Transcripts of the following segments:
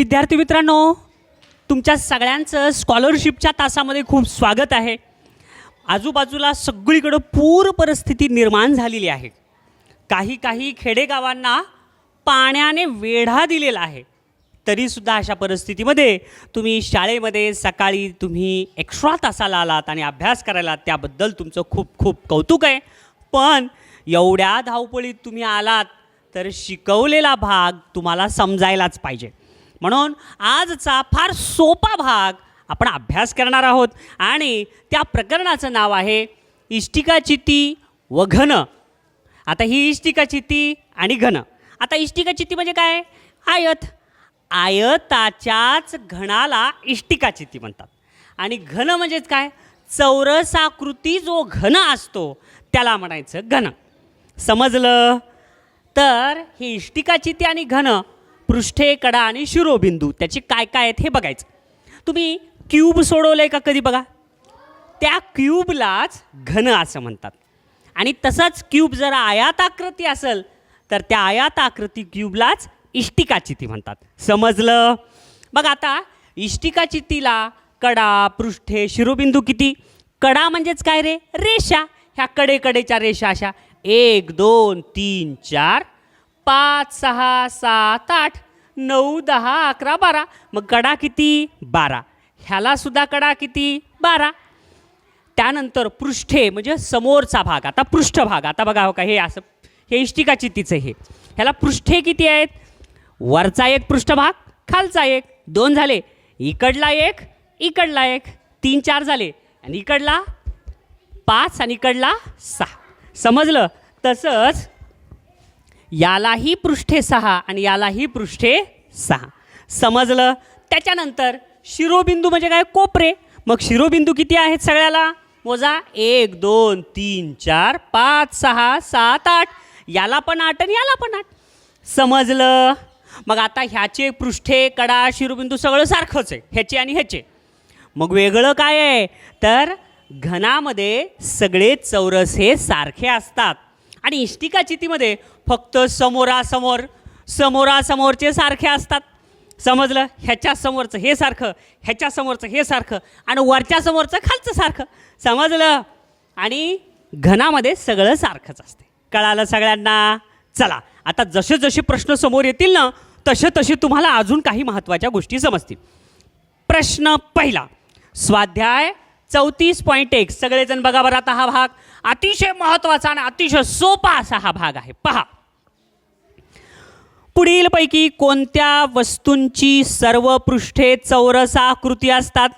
विद्यार्थी मित्रांनो तुमच्या सगळ्यांचं स्कॉलरशिपच्या तासामध्ये खूप स्वागत आहे. आजूबाजूला सगळीकडं पूर परिस्थिती निर्माण झालेली आहे. काही काही खेडेगावांना पाण्याने वेढा दिलेला आहे. तरीसुद्धा अशा परिस्थितीमध्ये तुम्ही शाळेमध्ये सकाळी तुम्ही एक्स्ट्रा तासाला आलात आणि अभ्यास करायला त्याबद्दल तुमचं खूप खूप कौतुक आहे. पण एवढ्या धावपळीत तुम्ही आलात तर शिकवलेला भाग तुम्हाला समजायलाच पाहिजे. म्हणून आजचा फार सोपा भाग आपण अभ्यास करणार आहोत. आणि त्या प्रकरणाचं नाव आहे इष्टिकाचिती व घन. आता ही इष्टिकाचिती आणि घन. आता इष्टिकाचिती म्हणजे काय? आयत. आयताच्याच घणाला इष्टिकाचिती म्हणतात. आणि घन म्हणजेच काय? चौरसाकृती जो घन असतो त्याला म्हणायचं घन. समजलं? तर ही इष्टिकाचिती आणि घन पृष्ठे कडा आणि शिरोबिंदू. त्याची काय काय आहेत हे बघायचं. तुम्ही क्यूब सोडवलं आहे का कधी बघा? त्या क्यूबलाच घन असं म्हणतात. आणि तसंच क्यूब जर आयाताकृती असेल तर त्या आयाताकृती क्यूबलाच इष्टिकाचिती म्हणतात. समजलं? बघ आता इष्टिकाचितीला कडा पृष्ठे शिरोबिंदू किती? कडा म्हणजेच काय रे? रेषा. ह्या कडेकडेच्या रेषा अशा. एक दोन तीन चार पाच सहा सात आठ नऊ दहा अकरा बारा. मग कडा किती? बारा. ह्यालासुद्धा कडा किती? बारा. त्यानंतर पृष्ठे म्हणजे समोरचा भाग. आता पृष्ठभाग आता बघा हो का हे असं हे इष्टिकाचितीचं हे. ह्याला पृष्ठे किती आहेत? वरचा एक पृष्ठभाग खालचा एक. दोन झाले. इकडला एक इकडला एक. तीन चार झाले. आणि इकडला पाच आणि इकडला सहा. समजलं? तसंच यालाही पृष्ठे सहा आणि यालाही पृष्ठे सहा. समजलं? त्याच्यानंतर शिरोबिंदू म्हणजे काय? कोपरे. मग शिरोबिंदू किती आहेत सगळ्याला? मोजा. एक दोन तीन चार पाच सहा सात आठ. याला पण आठ आणि याला पण आठ. समजलं? मग आता ह्याचे पृष्ठे कडा शिरोबिंदू सगळं सारखंच आहे. ह्याचे आणि ह्याचे. मग वेगळं काय आहे? तर घनामध्ये सगळे चौरस हे सारखे असतात. आणि इष्टिकाचितीमध्ये फक्त समोरासमोर समोरासमोरचे सारखे असतात. समजलं? ह्याच्यासमोरचं हे सारखं ह्याच्यासमोरचं हे सारखं आणि वरच्या समोरचं खालचं सारखं. समजलं? आणि घनामध्ये सगळं सारखंच असते. कळालं सगळ्यांना? चला आता जसे जसे प्रश्न समोर येतील ना तसे तसे तुम्हाला अजून काही महत्त्वाच्या गोष्टी समजतील. प्रश्न पहिला स्वाध्याय चौतीस पॉईंट एक. सगळेजण बघा बरं आता हा भाग. अतिशय महत्त्वाचा आणि अतिशय सोपा असा हा भाग आहे. पहा. पुढीलपैकी कोणत्या वस्तूंची सर्व पृष्ठे चौरसाकृती असतात?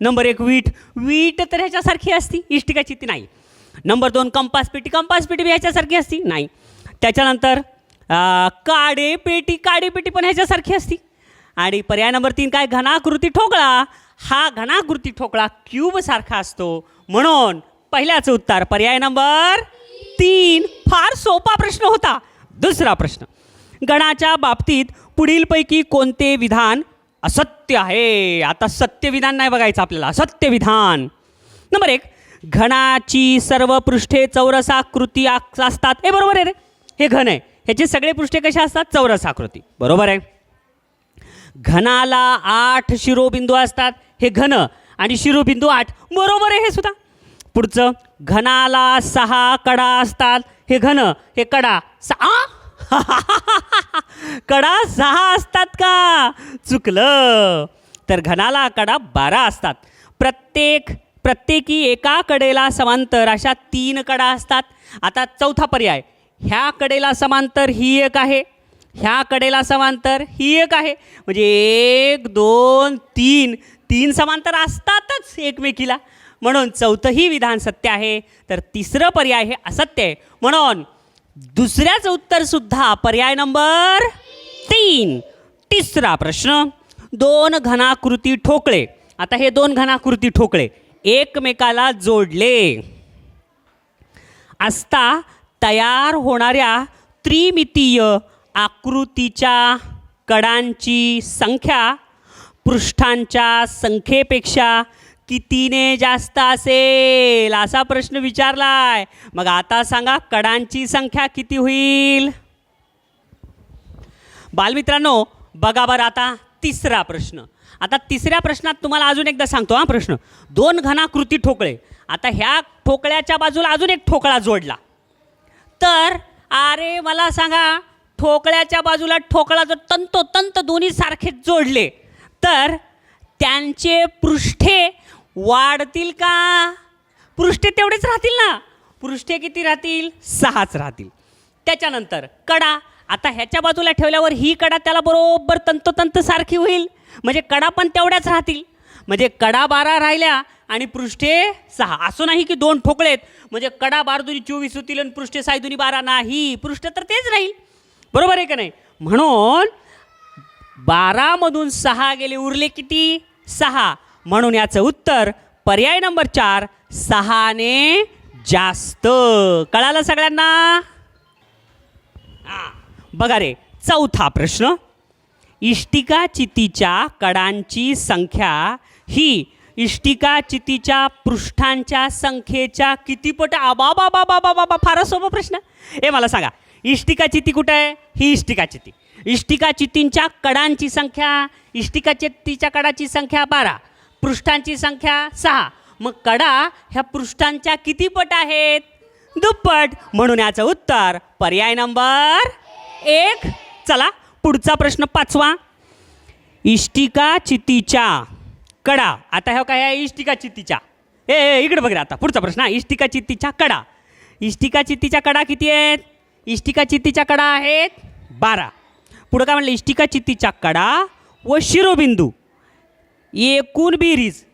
नंबर एक वीट. वीट तर ह्याच्यासारखी असती. इष्टिकाची ती नाही. नंबर दोन कंपास पेटी. कंपास पेटी बी ह्याच्यासारखी असती? नाही. त्याच्यानंतर काडेपेटी काडेपेटी पण ह्याच्यासारखी असती. आणि पर्याय नंबर तीन काय? घनाकृती ठोकळा. हा घनाकृती ठोकळा क्यूबसारखा असतो. म्हणून पहिल्याचं उत्तर पर्याय नंबर तीन. फार सोपा प्रश्न होता. दुसरा प्रश्न. गणाच्या बाबतीत पुढीलपैकी कोणते विधान असत्य आहे? आता सत्य विधान नाही बघायचं आपल्याला. असत्य विधान नंबर एक घणाची सर्व पृष्ठे चौरसाकृती असतात. हे बरोबर आहे रे. हे घन आहे. ह्याचे सगळे पृष्ठे कसे असतात? चौरसाकृती. बरोबर आहे? घनाला आठ शिरोबिंदू असतात. हे घन आणि शिरोबिंदू आठ. बरोबर आहे हे सुद्धा. पुढचं घनाला सहा कडा असतात. हे घन हे कडा सहा. कडा सहा असतात का? चुकलं. तर घनाला कडा बारा असतात. प्रत्येक प्रत्येकी एका कडेला समांतर अशा तीन कडा असतात. आता चौथा पर्याय. ह्या कडेला समांतर ही एक आहे. ह्या कडेला समांतर ही एक आहे. म्हणजे एक दोन तीन. तीन समांतर असतातच एकमेकीला. म्हणून चौथंही विधान सत्य आहे तर तिसरं पर्याय हे असत्य आहे. म्हणून दुसऱ्याचं उत्तरसुद्धा पर्याय नंबर तीन. तिसरा प्रश्न दोन घनाकृती ठोकळे. आता हे दोन घनाकृती ठोकळे एकमेकाला जोडले. असता तयार होणाऱ्या त्रिमितीय आकृतीच्या कडांची संख्या पृष्ठांच्या संख्येपेक्षा कितीने जास्त असेल? असा प्रश्न विचारलाय. मग आता सांगा कडांची संख्या किती होईल? बालमित्रांनो बघा बरं आता तिसरा प्रश्न. आता तिसऱ्या प्रश्नात तुम्हाला अजून एकदा सांगतो हा प्रश्न. दोन घनाकृती ठोकळे. आता ह्या ठोकळ्याच्या बाजूला अजून एक ठोकळा जोडला. तर अरे मला सांगा ठोकळ्याच्या बाजूला ठोकळा जर तंतोतंत दोन्ही सारखेच जोडले. तर त्यांचे पृष्ठे वाढतील का? पृष्ठे तेवढेच राहतील ना? पृष्ठे किती राहतील? सहाच राहतील. त्याच्यानंतर कडा आता ह्याच्या बाजूला ठेवल्यावर ही कडा त्याला बरोबर तंतोतंत सारखी होईल. म्हणजे कडा पण तेवढ्याच राहतील. म्हणजे कडा बारा राहिल्या आणि पृष्ठे सहा. असं नाही की दोन ठोकळेत. म्हणजे कडा बार दुनी चोवीस होतील आणि पृष्ठे साई दुनी बारा नाही. पृष्ठ तर तेच राहील. बरोबर आहे का नाही? म्हणून बारामधून सहा गेले उरले किती? सहा. म्हणून याचं उत्तर पर्याय नंबर चार सहाने जास्त. कळालं सगळ्यांना? बघा रे चौथा प्रश्न. इष्टिका चितीच्या कडांची संख्या ही इष्टिका चितीच्या पृष्ठांच्या संख्येच्या किती पट आबा बाबा बाबा बाबा फारच सोपा प्रश्न. हे मला सांगा इष्टिका चिती कुठं आहे? ही इष्टिका चिती इष्टिका चितींच्या कडांची संख्या इष्टिका चित्तीच्या कडाची संख्या बारा पृष्ठांची संख्या सहा. मग कडा ह्या पृष्ठांच्या किती पट आहेत? दुप्पट. म्हणून याचं उत्तर पर्याय नंबर एक. चला पुढचा प्रश्न पाचवा. इष्टिका चितीच्या कडा. आता ह्या काय आहे? इष्टिका चित्तीच्या. ए इकडे बघ आता. पुढचा प्रश्न इष्टिका चित्तीच्या कडा. इष्टिका चित्तीच्या कडा किती आहेत? इष्टिका चित्तीच्या कडा आहेत बारा. पुढं काय म्हणलं? इष्टिका चित्तीच्या कडा व शिरोबिंदू. एकूण बिरीज.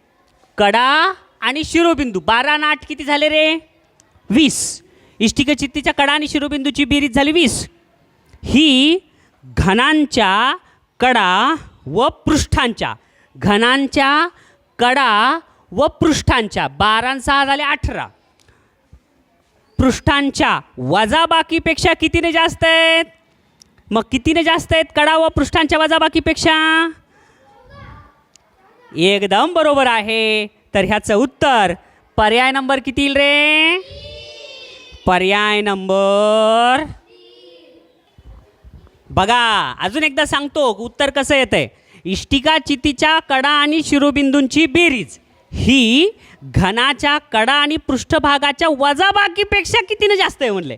कडा आणि शिरोबिंदू. बारा आणि आठ किती झाले रे? वीस. इष्टिका चित्तीच्या कडा आणि शिरोबिंदूची बेरीज झाली वीस. ही घनांच्या कडा व पृष्ठांच्या. घनांच्या कडा व पृष्ठांच्या. बारा सहा झाले अठरा. पृष्ठांच्या वजाबाकीपेक्षा कितीने जास्त आहेत? मग कितीने जास्त आहेत? कडा व पृष्ठांच्या वजाबाकीपेक्षा? एकदम बरोबर आहे. तर ह्याचं उत्तर पर्याय नंबर किती येईल रे? पर्याय नंबर बघा अजून एकदा सांगतो उत्तर कसं येतंय? इष्टिका चितीच्या कडा आणि शिरोबिंदूंची बेरीज. ही घनाच्या कडा आणि पृष्ठभागाच्या वजाबाकीपेक्षा कितीनं जास्त आहे म्हणले.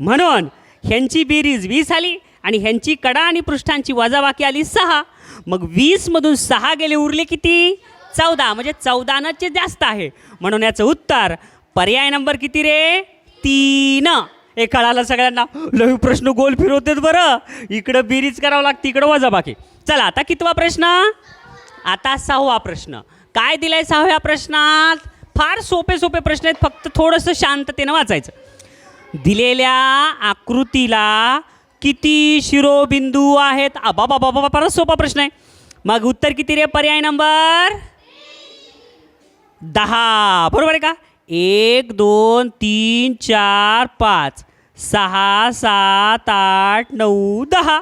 म्हणून ह्यांची बेरीज वीस आली आणि ह्यांची कडा आणि पृष्ठांची वजाबाकी आली सहा. मग वीसमधून सहा गेले उरले किती? चौदा. म्हणजे चौदानंचे जास्त आहे. म्हणून याचं उत्तर पर्याय नंबर किती रे? तीन. हे कळालं सगळ्यांना? लवी प्रश्न गोल फिरवतात बरं. इकडं बेरीज करावं लागते इकडं वजाबाकी. चला आता कितवा प्रश्न? आता सहावा प्रश्न. काय दिलंय सहाव्या प्रश्नात? फार सोपे सोपे प्रश्न आहेत फक्त थोडंसं शांततेनं वाचायचं. दिलेल्या आकृतीला किती शिरोबिंदू आहेत? आबा बाबा बाबा फारच सोपा प्रश्न आहे. मग उत्तर किती रे? पर्याय नंबर? दहा. बरोबर आहे का? एक दोन तीन चार पाच. सहा सात आठ नऊ दहा.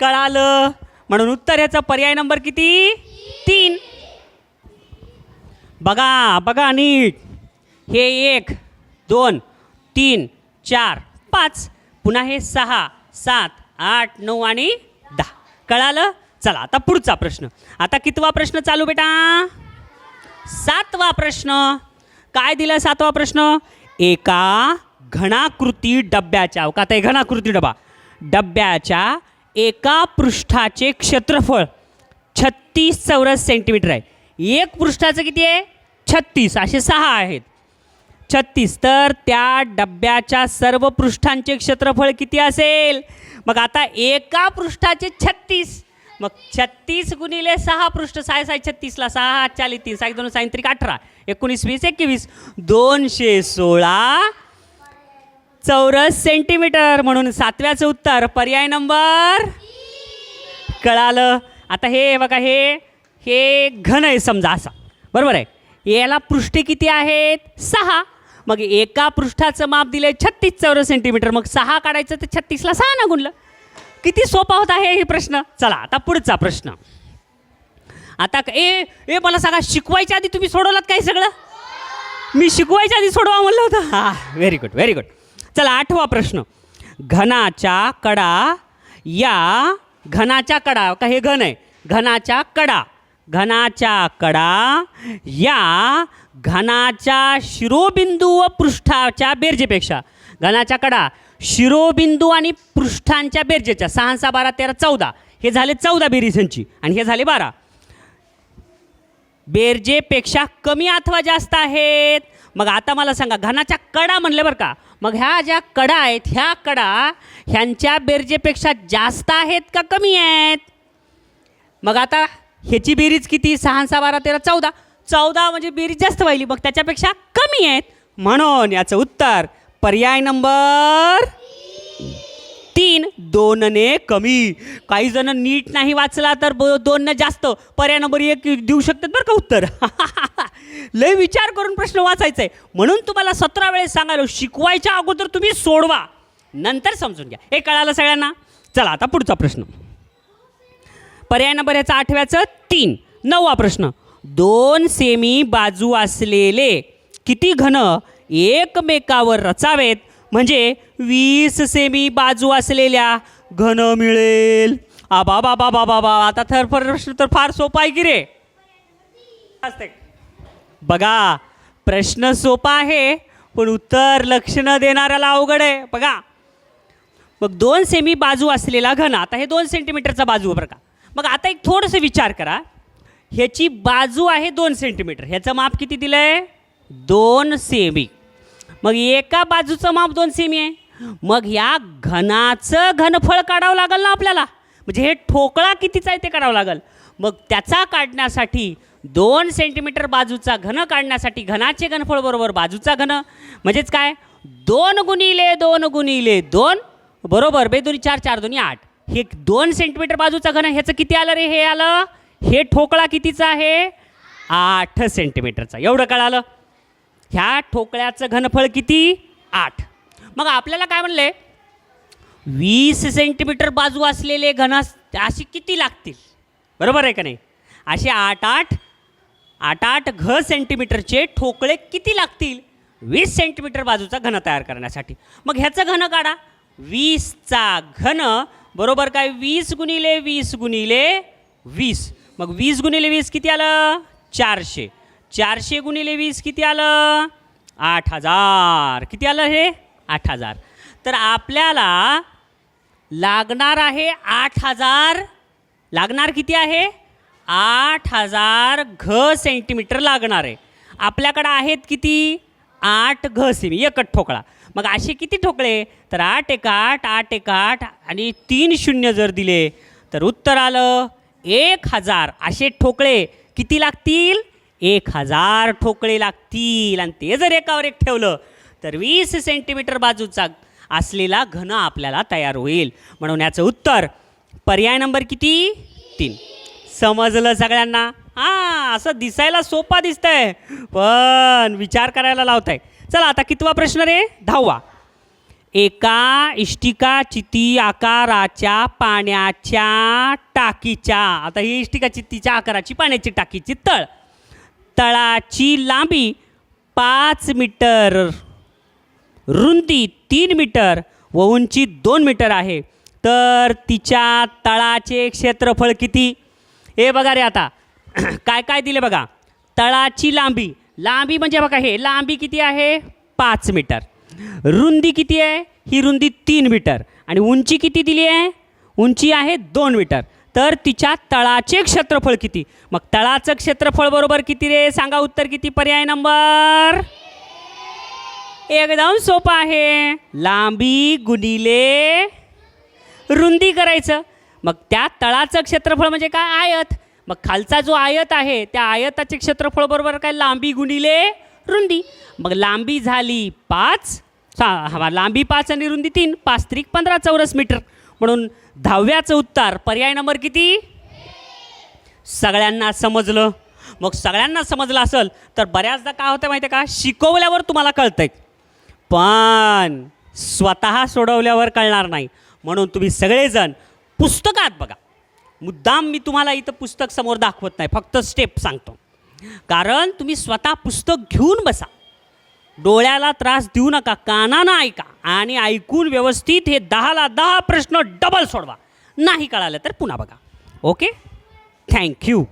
कळालं? म्हणून उत्तर याचा पर्याय नंबर किती? तीन. बघा बघा नीट. हे एक दोन तीन चार पाच. पुन्हा हे सहा सात आठ नऊ आणि दहा. कळालं? चला आता पुढचा प्रश्न. आता कितवा प्रश्न चालू बेटा? सातवा प्रश्न. काय दिला सातवा प्रश्न? एका घनाकृती डब्याच्या हो का? ते घनाकृती डबा. डब्याच्या एका पृष्ठाचे क्षेत्रफळ छत्तीस चौरस सेंटीमीटर आहे. एक पृष्ठाचं किती आहे? छत्तीस. असे सहा आहेत. छत्तीस. तर त्या डब्याच्या सर्व पृष्ठांचे क्षेत्रफळ किती असेल? मग आता एका पृष्ठाचे छत्तीस. मग छत्तीस गुणिले सहा पृष्ठ. साय साय छत्तीसला सहा हात चाळीस तीन. साय दोन सायंत्रिक अठरा. एकोणीस वीस एकवीस. दोनशे सोळा चौरस सेंटीमीटर. म्हणून सातव्याचं उत्तर पर्याय नंबर? कळालं. आता हे बघा हे. हे घन आहे समजा असा. बरोबर आहे? याला पृष्ठे किती आहेत? सहा. मग एका पृष्ठाचं माप दिलं आहे छत्तीस चौरस सेंटीमीटर मग सहा काढायचं तर छत्तीसला सहा ना गुणलं. किती सोपा होत आहे हे प्रश्न? चला आता पुढचा प्रश्न. आता ए ए मला सांगा शिकवायच्या आधी तुम्ही सोडवलात काय सगळं? मी शिकवायच्या आधी सोडवा म्हणलं होतं. हा व्हेरी गुड व्हेरी गुड चला आठवा प्रश्न. घनाच्या कडा या घनाच्या कडा का हे घन आहे? घनाच्या कडा. घनाच्या कडा या घनाच्या शिरोबिंदू व पृष्ठाच्या बेरजेपेक्षा. घनाच्या कडा शिरोबिंदू आणि पृष्ठांच्या बेरजेच्या. सहा सहा बारा तेरा चौदा. हे झाले चौदा बेरीजांची आणि हे झाले बारा. बेरजेपेक्षा कमी अथवा जास्त आहेत. मग आता मला सांगा घनाच्या कडा म्हणले बरं का. मग ह्या ज्या कडा आहेत ह्या कडा ह्यांच्या बेरजेपेक्षा जास्त आहेत का कमी आहेत? मग आता ह्याची बेरीज किती? सहा सहा बारा तेरा चौदा. चौदा म्हणजे बेरीज जास्त व्हायली. मग त्याच्यापेक्षा कमी आहेत. म्हणून याचं उत्तर पर्याय नंबर तीन. दोनने कमी. काही जण नीट नाही वाचला तर ब दोनने जास्त. पर्याय नंबर एक देऊ शकतात बरं का उत्तर? लय विचार करून प्रश्न वाचायचा आहे म्हणून तुम्हाला सतरा वेळेस सांगायलो शिकवायच्या अगोदर तुम्ही सोडवा. नंतर समजून घ्या. हे कळालं सगळ्यांना? चला आता पुढचा प्रश्न. पर्याय नंबर याचा आठव्याचं तीन. नववा प्रश्न. दोन सेमी बाजू असलेले किती घन एकमेकावर रचावेत? म्हणजे वीस सेमी बाजू असलेल्या घन मिळेल. आबा बाबा बाबा बा आता थर प्रश्न तर फार सोपा आहे की रे? असते. बघा प्रश्न सोपा आहे पण उत्तर लक्ष न देणाऱ्याला अवघड आहे. बघा. मग दोन सेमी बाजू असलेला घन आता हे दोन सेंटीमीटरचा बाजू आहे बरं का. मग आता एक थोडंसं विचार करा. ह्याची बाजू आहे दोन सेंटीमीटर ह्याचं माप किती दिलं आहे दोन सेमी मग एका बाजूचं माप दोन सेमी आहे. मग या घनाचं घनफळ काढावं लागेल ना आपल्याला. म्हणजे हे ठोकळा कितीचा आहे ते काढावं लागेल. मग त्याचा काढण्यासाठी दोन सेंटीमीटर बाजूचा घन काढण्यासाठी घनाचे घनफळ बरोबर बाजूचा घन. म्हणजेच काय? दोन गुणिले दोन गुणिले दोन. बरोबर? बे दोन्ही चार चार दोन्ही आठ. हे दोन सेंटीमीटर बाजूचा घन ह्याचं किती आलं रे? हे आलं? हे ठोकळा कितीचा आहे? आठ सेंटीमीटरचा एवढं कळालं? ह्या ठोकळ्याचं घनफळ किती? आठ. मग आपल्याला काय म्हणले? वीस सेंटीमीटर बाजू असलेले घन अशी किती लागतील? बरोबर आहे का नाही? असे आठ आठ आठ आठ घ सेंटीमीटरचे ठोकळे किती लागतील? वीस सेंटीमीटर बाजूचा घन तयार करण्यासाठी. मग ह्याचं घन काढा. वीसचा घन बरोबर काय? वीस गुणिले वीस गुणिले वीस. मग वीस गुणिले वीस किती आलं? चारशे. चारशे गुणिले वीस किती आलं? आठ हजार. किती आलं हे? आठ हजार. तर आपल्याला लागणार आहे आठ हजार. लागणार किती आहे? आठ हजार घ सेंटीमीटर लागणार आहे. आपल्याकडं आहेत किती? आठ घ सेमी. एकच ठोकळा. मग असे किती ठोकळे? तर आठ एक आठ आठ एक आठ आणि तीन शून्य जर दिले तर उत्तर आलं एक हजार. असे ठोकळे किती लागतील? एक हजार ठोकळे लागतील. आणि ते जर एकावर एक ठेवलं तर वीस सेंटीमीटर बाजूचा असलेला घन आपल्याला तयार होईल. म्हणून याचं उत्तर पर्याय नंबर किती? तीन. समजलं सगळ्यांना? हां असं दिसायला सोपा दिसतंय. पण विचार करायला लावताय. चला आता कितवा प्रश्न रे? दहावा. एका इष्टिका चिती आकाराच्या पाण्याच्या टाकीच्या आता ही इष्टिका चित्तीच्या आकाराची पाण्याची टाकीची तळ. तळाची लांबी पाच मीटर रुंदी तीन मीटर व उंची दोन मीटर आहे. तर तिच्या तळाचे क्षेत्रफळ किती? हे बघा रे आता. काय काय दिले बघा? तळाची लांबी लांबी म्हणजे बघा हे लांबी किती आहे? पाच मीटर. रुंदी किती आहे? ही रुंदी तीन मीटर. आणि उंची किती दिली आहे? उंची आहे दोन मीटर. तर तिच्या तळाचे क्षेत्रफळ किती? मग तळाचं क्षेत्रफळ बरोबर किती रे? सांगा उत्तर किती? पर्याय नंबर? एकदम सोपं आहे. लांबी गुणिले रुंदी करायचं. मग त्या तळाचं क्षेत्रफळ म्हणजे काय? आयत. मग खालचा जो आयत आहे त्या आयताचे क्षेत्रफळ बरोबर काय? लांबी गुणिले रुंदी. मग लांबी झाली पाच हा लांबी पाच आणि रुंदी तीन. पाच त्रिक पंधरा चौरस मीटर. म्हणून दहाव्याचं उत्तर पर्याय नंबर किती? सगळ्यांना समजलं. मग सगळ्यांना समजलं असेल तर बऱ्याचदा काय होतं माहिती आहे का? शिकवल्यावर तुम्हाला कळतंय. पण स्वतः सोडवल्यावर कळणार नाही. म्हणून तुम्ही सगळेजण पुस्तकात बघा. मुद्दाम मी तुम्हाला इथं पुस्तक समोर दाखवत नाही फक्त स्टेप सांगतो. कारण तुम्ही स्वतः पुस्तक घेऊन बसा. डोळ्याला त्रास देऊ नका कानानं ऐका आणि ऐकून व्यवस्थित हे दहाला दहा प्रश्न डबल सोडवा. नाही कळालं तर पुन्हा बघा. Okay thank you